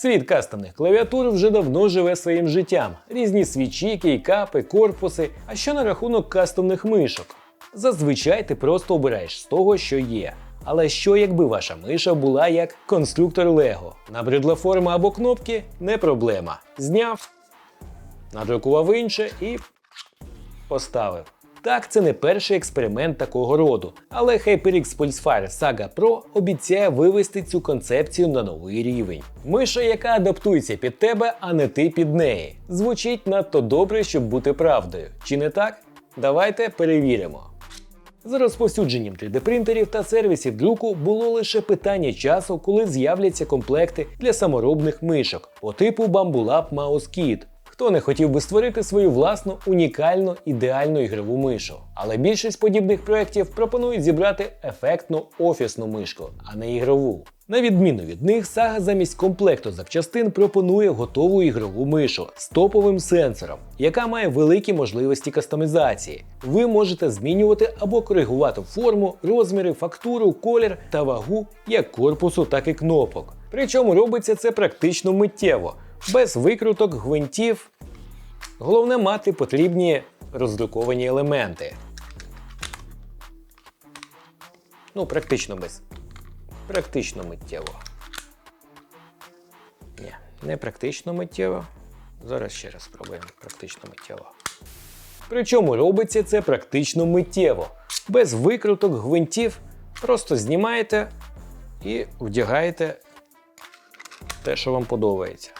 Світ кастомних клавіатур вже давно живе своїм життям. Різні свічі, кейкапи, корпуси. А що на рахунок кастомних мишок? Зазвичай ти просто обираєш з того, що є. Але що якби ваша миша була як конструктор Лего? Набридла форма або кнопки не проблема. Зняв, надрукував інше і поставив. Так, це не перший експеримент такого роду, але HyperX Pulsefire Saga Pro обіцяє вивести цю концепцію на новий рівень. Миша, яка адаптується під тебе, а не ти під неї. Звучить надто добре, щоб бути правдою. Чи не так? Давайте перевіримо. З розповсюдженням 3D-принтерів та сервісів друку було лише питання часу, коли з'являться комплекти для саморобних мишок по типу Bamboo Lab Mouse Kit. Хто не хотів би створити свою власну унікальну ідеальну ігрову мишу. Але більшість подібних проєктів пропонують зібрати ефектну офісну мишку, а не ігрову. На відміну від них, сага замість комплекту запчастин пропонує готову ігрову мишу з топовим сенсором, яка має великі можливості кастомізації. Ви можете змінювати або коригувати форму, розміри, фактуру, колір та вагу як корпусу, так і кнопок. Причому робиться це практично миттєво, без викруток, гвинтів. Головне мати потрібні роздруковані елементи. Ну, практично без. Практично миттєво. Ні, не практично миттєво. Зараз ще раз спробуємо практично миттєво. Причому робиться це практично миттєво. Без викруток, гвинтів. Просто знімаєте і вдягаєте те, що вам подобається.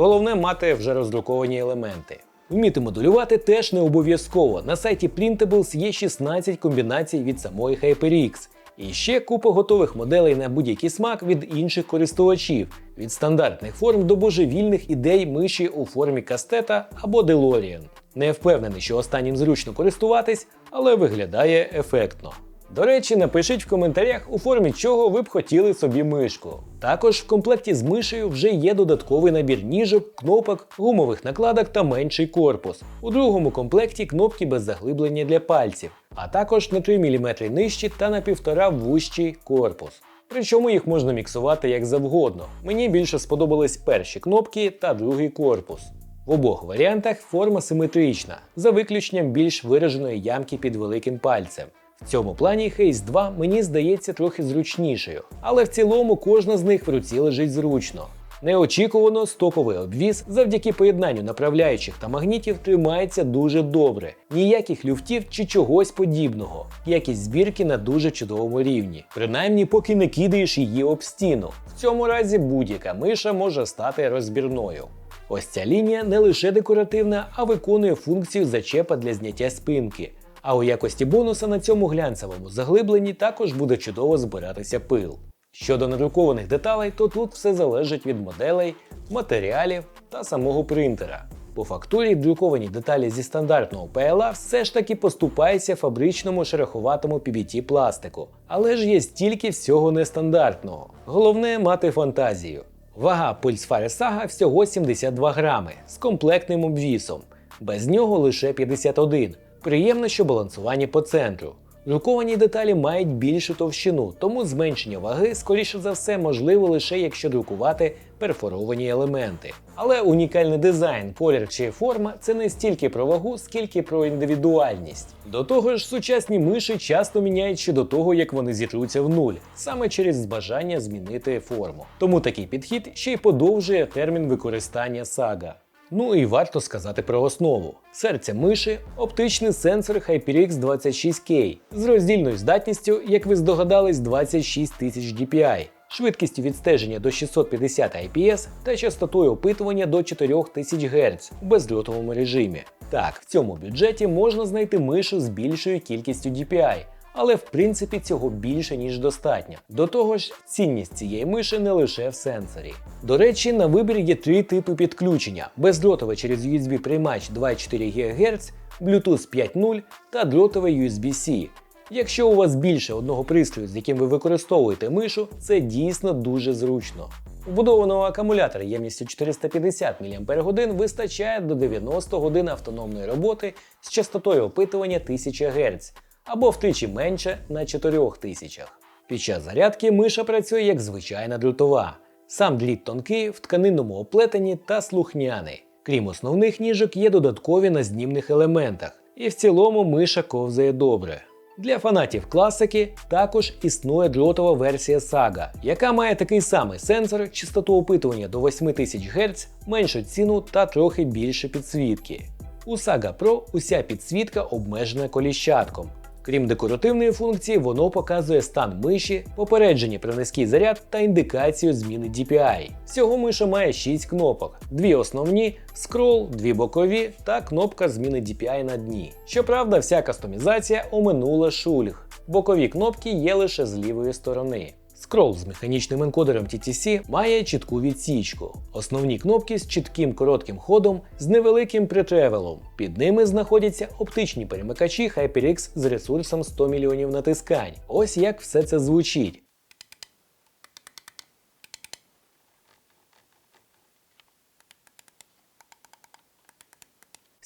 Головне мати вже роздруковані елементи. Вміти моделювати теж не обов'язково. На сайті Printables є 16 комбінацій від самої HyperX. І ще купа готових моделей на будь-який смак від інших користувачів, від стандартних форм до божевільних ідей миші у формі кастета або DeLorean. Не впевнений, що останнім зручно користуватись, але виглядає ефектно. До речі, напишіть в коментарях, у формі чого ви б хотіли собі мишку. Також в комплекті з мишею вже є додатковий набір ніжок, кнопок, гумових накладок та менший корпус. У другому комплекті кнопки без заглиблення для пальців, а також на 3 мм нижчі та на 1,5 вущий корпус. Причому їх можна міксувати як завгодно. Мені більше сподобались перші кнопки та другий корпус. В обох варіантах форма симетрична, за виключенням більш вираженої ямки під великим пальцем. В цьому плані Haze 2 мені здається трохи зручнішою, але в цілому кожна з них в руці лежить зручно. Неочікувано стоповий обвіз завдяки поєднанню направляючих та магнітів тримається дуже добре, ніяких люфтів чи чогось подібного. Якість збірки на дуже чудовому рівні, принаймні поки не кидаєш її об стіну. В цьому разі будь-яка миша може стати розбірною. Ось ця лінія не лише декоративна, а виконує функцію зачепа для зняття спинки. А у якості бонуса на цьому глянцевому заглибленні також буде чудово збиратися пил. Щодо надрукованих деталей, то тут все залежить від моделей, матеріалів та самого принтера. По фактурі друковані деталі зі стандартного PLA все ж таки поступаються фабричному шероховатому PBT пластику, але ж є стільки всього нестандартного. Головне мати фантазію. Вага Pulsefire Saga всього 72 грами з комплектним обвісом, без нього лише 51. Приємно, що балансування по центру. Друковані деталі мають більшу товщину, тому зменшення ваги, скоріше за все, можливо лише якщо друкувати перфоровані елементи. Але унікальний дизайн, колір чи форма це не стільки про вагу, скільки про індивідуальність. До того ж, сучасні миші часто міняють ще до того, як вони зітруться в нуль, саме через бажання змінити форму. Тому такий підхід ще й подовжує термін використання сага. Ну і варто сказати про основу. Серце миші оптичний сенсор HyperX 26K з роздільною здатністю, як ви здогадались, 26 тисяч DPI, швидкістю відстеження до 650 IPS та частотою опитування до 4000 Гц у бездротовому режимі. Так, в цьому бюджеті можна знайти мишу з більшою кількістю DPI. Але в принципі цього більше ніж достатньо. До того ж, цінність цієї миші не лише в сенсорі. До речі, на вибір є три типи підключення: бездротове через USB приймач 2,4 ГГц, Bluetooth 5.0 та дротове USB-C. Якщо у вас більше одного пристрою, з яким ви використовуєте мишу, це дійсно дуже зручно. Вбудованого акумулятора ємністю 450 мАч вистачає до 90 годин автономної роботи з частотою опитування 1000 Гц або втричі менше на 4000. Під час зарядки миша працює як звичайна дротова. Сам дріт тонкий, в тканинному оплетенні та слухняний. Крім основних ніжок, є додаткові на знімних елементах, і в цілому миша ковзає добре. Для фанатів класики також існує дротова версія Saga, яка має такий самий сенсор, частоту опитування до 8000 Гц, меншу ціну та трохи більше підсвітки. У Saga Pro уся підсвітка обмежена коліщатком. Крім декоративної функції, воно показує стан миші, попередження про низький заряд та індикацію зміни DPI. Всього миша має 6 кнопок: дві основні, скрол, дві бокові та кнопка зміни DPI на дні. Щоправда, вся кастомізація оминула шульг. Бокові кнопки є лише з лівої сторони. Скрол з механічним енкодером TTC має чітку відсічку. Основні кнопки з чітким коротким ходом з невеликим притревелом. Під ними знаходяться оптичні перемикачі HyperX з ресурсом 100 мільйонів натискань. Ось як все це звучить.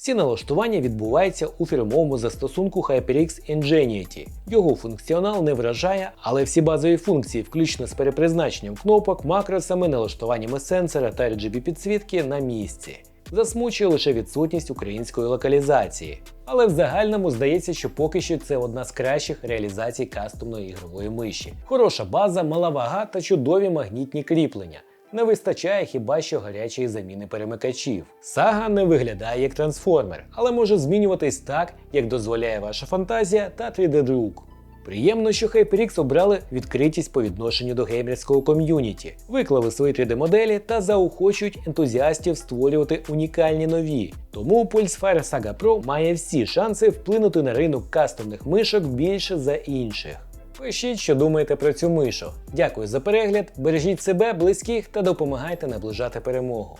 Всі налаштування відбуваються у фірмовому застосунку HyperX Ingenuity. Його функціонал не вражає, але всі базові функції, включно з перепризначенням кнопок, макросами, налаштуваннями сенсора та RGB підсвітки на місці. Засмучує лише відсутність української локалізації. Але в загальному здається, що поки що це одна з кращих реалізацій кастомної ігрової миші. Хороша база, мала вага та чудові магнітні кріплення. Не вистачає хіба що гарячої заміни перемикачів. Сага не виглядає як трансформер, але може змінюватись так, як дозволяє ваша фантазія та 3D-друк. Приємно, що HyperX обрали відкритість по відношенню до геймерського ком'юніті, виклали свої 3D-моделі та заохочують ентузіастів створювати унікальні нові. Тому Pulsefire Saga Pro має всі шанси вплинути на ринок кастомних мишок більше за інших. Пишіть, що думаєте про цю мишу. Дякую за перегляд, бережіть себе, близьких та допомагайте наближати перемогу.